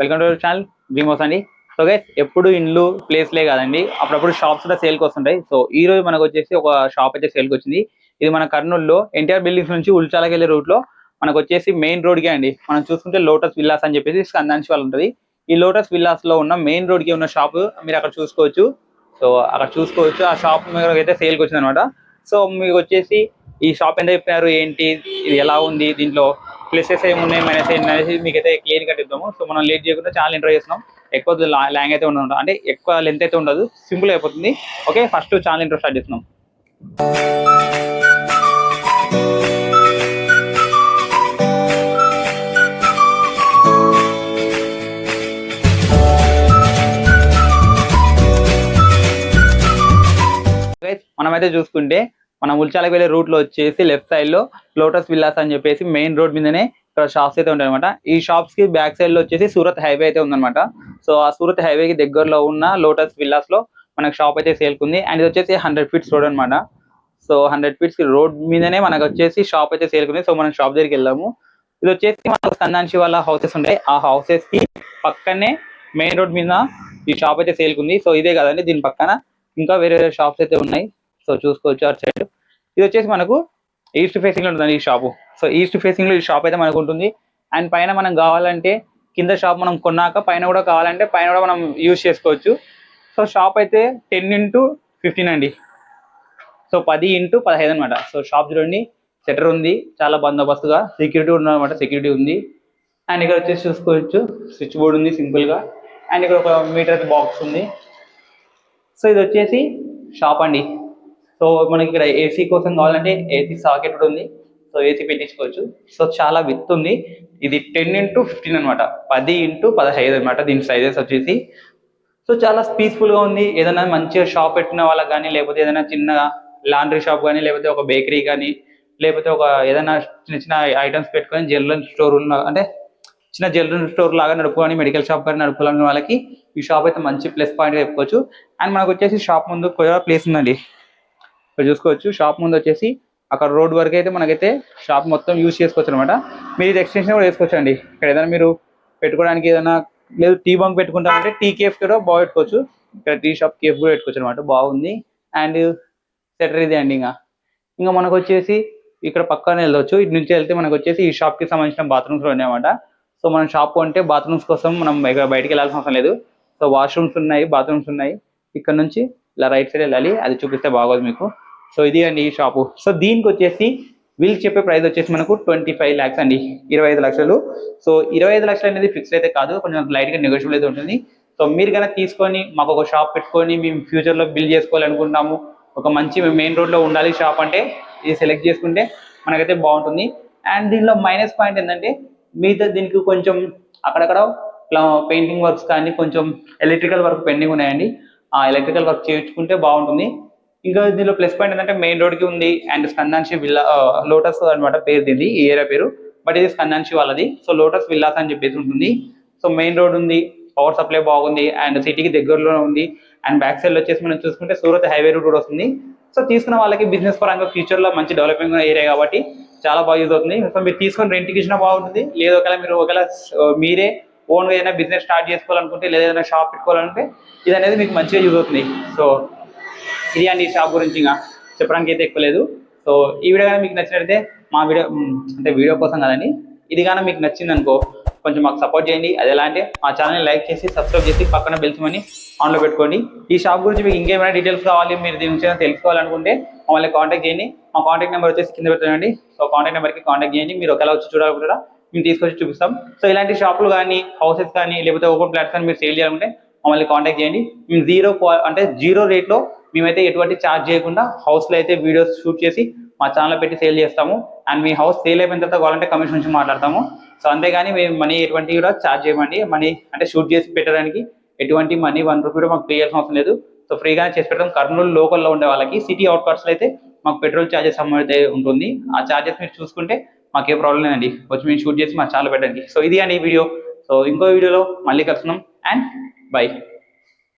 Welcome to channel డ్రీమోస్ అండి so guys ఎప్పుడు ఇండ్లు ప్లేస్లే కాదండి. అప్పుడప్పుడు షాప్స్ కూడా సేల్కి వస్తుంటాయి. సో ఈ రోజు మనకు వచ్చేసి ఒక షాప్ అయితే సేల్కి వచ్చింది. ఇది మన కర్నూలులో ఎన్టీఆర్ బిల్డింగ్స్ నుంచి ఉల్చాలకి వెళ్ళే రూట్లో మనకు వచ్చేసి మెయిన్ రోడ్ కే అండి. మనం చూసుకుంటే లోటస్ విల్లాస్ అని చెప్పేసి స్కందాంచి వాళ్ళు ఉంటుంది. ఈ లోటస్ విల్లాస్లో ఉన్న మెయిన్ రోడ్కి ఉన్న షాప్ మీరు అక్కడ చూసుకోవచ్చు. సో అక్కడ చూసుకోవచ్చు. ఆ షాప్ మీద అయితే సేల్కి వచ్చింది అనమాట సో మీకు వచ్చేసి ఈ షాప్ ఎంత చెప్పారు? ఏంటి? ఇది ఎలా ఉంది? దీంట్లో ప్లేసెస్ ఏమున్నాయి మైనస్ ఏంటి అనేసి మీకైతే క్లియర్ కట్ ఇద్దాము. సో మనం లేట్ చేయకుండా చాలా ఇంటర్ చేస్తున్నాం. ఎక్కువ లాంగ్ అయితే ఉండదు. అంటే ఎక్కువ లెంత్ అయితే ఉండదు. సింపుల్ అయిపోతుంది. ఓకే ఫస్ట్ చాలా ఇంట్రో స్టార్ట్ చేస్తున్నాం. మనమైతే చూసుకుంటే మనం ఉల్చాలకు వెళ్ళే రూట్లో వచ్చేసి లెఫ్ట్ సైడ్లో లోటస్ విల్లాస్ అని చెప్పేసి మెయిన్ రోడ్ మీదనే ఇక్కడ షాప్స్ అయితే ఉంటాయి అనమాట ఈ షాప్స్కి బ్యాక్ సైడ్లో వచ్చేసి సూరత్ హైవే అయితే ఉందన్నమాట. సో ఆ సూరత్ హైవే కి దగ్గరలో ఉన్న లోటస్ విల్లాస్లో మనకు షాప్ అయితే సేల్కుంది అండ్ ఇది వచ్చేసి హండ్రెడ్ ఫీట్స్ రోడ్ అనమాట సో హండ్రెడ్ ఫీట్స్ రోడ్ మీదనే మనకు వచ్చేసి షాప్ అయితే సేల్కుంది సో మనం షాప్ దగ్గరికి వెళ్దాము. ఇది వచ్చేసి మనకు సందాన్షి వాళ్ళ హౌసెస్ ఉంటాయి ఆ హౌసెస్కి పక్కనే మెయిన్ రోడ్ మీద ఈ షాప్ అయితే సేల్కుంది సో ఇదే కదండి దీని పక్కన. ఇంకా వేరే వేరే షాప్స్ అయితే ఉన్నాయి. సో చూసుకోవచ్చు అటు సైడ్ ఇది వచ్చేసి మనకు ఈస్ట్ ఫేసింగ్లో ఉంటుంది ఈ షాపు సో ఈస్ట్ ఫేసింగ్లో ఈ షాప్ అయితే మనకు ఉంటుంది. అండ్ పైన మనం కావాలంటే కింద షాప్ మనం కొన్నాక పైన కూడా కావాలంటే పైన కూడా మనం యూజ్ చేసుకోవచ్చు. సో షాప్ అయితే టెన్ ఇంటూ ఫిఫ్టీన్ అండి. సో పది ఇంటూ పదహైదు అనమాట సో షాప్ చూడండి షట్టర్ ఉంది చాలా బందోబస్తుగా. సెక్యూరిటీ ఉన్నమాట సెక్యూరిటీ ఉంది. అండ్ ఇక్కడ వచ్చేసి చూసుకోవచ్చు స్విచ్ బోర్డ్ ఉంది సింపుల్గా. అండ్ ఇక్కడ ఒక మీటర్ బాక్స్ ఉంది. సో ఇది వచ్చేసి షాప్ అండి. సో మనకి ఇక్కడ ఏసీ కోసం కావాలంటే ఏసీ సాకెట్ కూడా ఉంది. సో ఏసీ పెట్టించుకోవచ్చు. సో చాలా విత్ ఉంది. ఇది టెన్ ఇంటూ ఫిఫ్టీన్ అనమాట పది ఇంటూ పదహైదు అనమాట దీని సైజెస్ వచ్చేసి. సో చాలా పీస్ఫుల్గా ఉంది. ఏదైనా మంచిగా షాప్ పెట్టిన వాళ్ళకి కానీ లేకపోతే ఏదైనా చిన్న లాండ్రీ షాప్ కానీ లేకపోతే ఒక బేకరీ కానీ లేకపోతే ఒక ఏదైనా చిన్న చిన్న ఐటమ్స్ పెట్టుకొని జనరల్ స్టోర్ అంటే చిన్న జనరల్ స్టోర్ లాగా నడుపుకొని మెడికల్ షాప్ కానీ నడుపుకోవాలని వాళ్ళకి ఈ షాప్ అయితే మంచి ప్లస్ పాయింట్ చెప్పుకోవచ్చు. అండ్ మనకు వచ్చేసి షాప్ ముందు కూడా ప్లేస్ ఉందండి. ఇక్కడ చూసుకోవచ్చు. షాప్ ముందు వచ్చేసి అక్కడ రోడ్ వరకు అయితే మనకైతే షాప్ మొత్తం యూజ్ చేసుకోవచ్చు అనమాట మీరు ఇది ఎక్స్టెన్షన్ కూడా వేసుకోవచ్చు అండి ఇక్కడ ఏదైనా మీరు పెట్టుకోవడానికి ఏదైనా లేదు టీ బంక్ పెట్టుకుంటామంటే టీ కేఫ్ కూడా బాగా పెట్టుకోవచ్చు. ఇక్కడ టీ షాప్ కేఫ్ కూడా పెట్టుకోవచ్చు అనమాట బాగుంది. అండ్ సెటర్ ఇది అండి ఇంకా. ఇంకా మనకు వచ్చేసి ఇక్కడ పక్కన వెళ్ళొచ్చు. ఇటు నుంచి వెళ్తే మనకు వచ్చేసి ఈ షాప్కి సంబంధించిన బాత్రూమ్స్ ఉన్నాయన్నమాట. సో మనం షాప్ కొంటే బాత్రూమ్స్ కోసం మనం ఇక్కడ బయటికి వెళ్ళాల్సిన అవసరం లేదు. సో వాష్రూమ్స్ ఉన్నాయి బాత్రూమ్స్ ఉన్నాయి. ఇక్కడ నుంచి ఇలా రైట్ సైడ్ వెళ్ళాలి. అది చూపిస్తే బాగోదు మీకు. సో ఇది అండి ఈ షాపు. సో దీనికి వచ్చేసి వీళ్ళు చెప్పే ప్రైస్ వచ్చేసి మనకు ట్వంటీ ఫైవ్ ల్యాక్స్ అండి ఇరవై ఐదు లక్షలు. సో ఇరవై ఐదు లక్షలు అనేది ఫిక్స్ అయితే కాదు కొంచెం లైట్గా నెగోషియబుల్ అయితే ఉంటుంది. సో మీరు కనుక తీసుకొని మాకు ఒక షాప్ పెట్టుకొని మేము ఫ్యూచర్లో బిల్డ్ చేసుకోవాలనుకుంటున్నాము ఒక మంచి మెయిన్ రోడ్లో ఉండాలి షాప్ అంటే ఇది సెలెక్ట్ చేసుకుంటే మనకైతే బాగుంటుంది. అండ్ దీనిలో మైనస్ పాయింట్ ఏంటంటే మిగతా దీనికి కొంచెం అక్కడక్కడ పెయింటింగ్ వర్క్స్ కానీ కొంచెం ఎలక్ట్రికల్ వర్క్ పెండింగ్ ఉన్నాయండి. ఆ ఎలక్ట్రికల్ వర్క్ చేయించుకుంటే బాగుంటుంది. ఇంకా దీనిలో ప్లస్ పాయింట్ ఏంటంటే మెయిన్ రోడ్కి ఉంది అండ్ స్కందాన్షి విల్లా లోటస్ అన్నమాట పేరు దీన్ని ఈ ఏరియా పేరు. బట్ ఇది స్కందాన్షి వాళ్ళది. సో లోటస్ విల్లాస్ అని చెప్పేసి ఉంటుంది. సో మెయిన్ రోడ్ ఉంది పవర్ సప్లై బాగుంది అండ్ సిటీకి దగ్గరలో ఉంది. అండ్ బ్యాక్ సైడ్ వచ్చేసి మనం చూసుకుంటే సూరత్ హైవే రూట్ కూడా వస్తుంది. సో తీసుకున్న వాళ్ళకి బిజినెస్ పరంగా ఫ్యూచర్లో మంచి డెవలపింగ్ ఏరియా కాబట్టి చాలా బాగా యూజ్ అవుతుంది. సో మీరు తీసుకొని రెంట్కి ఇచ్చినా బాగుంటుంది. లేదు ఒకవేళ మీరు ఒకవేళ మీరే ఓన్గా ఏదైనా బిజినెస్ స్టార్ట్ చేసుకోవాలనుకుంటే లేదా ఏదైనా షాప్ పెట్టుకోవాలంటే ఇది అనేది మీకు మంచిగా యూజ్ అవుతుంది. సో ఇది అండి షాప్ గురించి ఇంకా చెప్పడానికి అయితే ఎక్కువ లేదు. సో ఈ వీడియో కానీ మీకు నచ్చినట్లయితే మా వీడియో అంటే వీడియో కోసం కదండి. ఇది కానీ మీకు నచ్చింది అనుకో కొంచెం మాకు సపోర్ట్ చేయండి. అది ఎలా అంటే మా ఛానల్ని లైక్ చేసి సబ్స్క్రైబ్ చేసి పక్కన బెల్చమని ఆన్లో పెట్టుకోండి. ఈ షాప్ గురించి మీకు ఇంకేమైనా డీటెయిల్స్ కావాలి మీరు దీని గురించి తెలుసుకోవాలనుకుంటే మమ్మల్ని కాంటాక్ట్ చేయండి. మా కాంటాక్ట్ నెంబర్ వచ్చేసి కింద పెడతానండి సో కాంటాక్ట్ నెంబర్కి కాంటాక్ట్ చేయండి. మీరు ఒకవేళ వచ్చి చూడాలనుకుంటారా మేము తీసుకొచ్చి చూపిస్తాం. సో ఇలాంటి షాపులు కానీ హౌసెస్ కానీ లేకపోతే ఓపెన్ ప్లాట్స్ కానీ మీరు సేల్ చేయాలంటే మమ్మల్ని కాంటాక్ట్ చేయండి. మేము జీరో అంటే జీరో రేట్లో మేమైతే ఎటువంటి ఛార్జ్ చేయకుండా హౌస్లో అయితే వీడియోస్ షూట్ చేసి మా ఛానల్లో పెట్టి సేల్ చేస్తాము. అండ్ మీ హౌస్ సేల్ అయిపోయిన తర్వాత కావాలంటే కమిషన్ నుంచి మాట్లాడతాము. సో అంతేగాని మేము మనీ ఎటువంటి కూడా ఛార్జ్ చేయమండి. మనీ అంటే షూట్ చేసి పెట్టడానికి ఎటువంటి మనీ వన్ రూపీ కూడా మాకు పే చేయాల్సిన అవసరం లేదు. సో ఫ్రీగానే చేసి పెడతాం. కర్నూలు లోకల్లో ఉండే వాళ్ళకి సిటీ అవుట్కట్స్లో అయితే మాకు పెట్రోల్ ఛార్జెస్ అయితే ఉంటుంది. ఆ ఛార్జెస్ మీరు చూసుకుంటే మాకే ప్రాబ్లం లేదండి. వచ్చి మేము షూట్ చేసి మా ఛానల్ పెట్టండి. సో ఇది అండి ఈ వీడియో సో ఇంకో వీడియోలో మళ్ళీ కలుస్తున్నాం అండ్ బై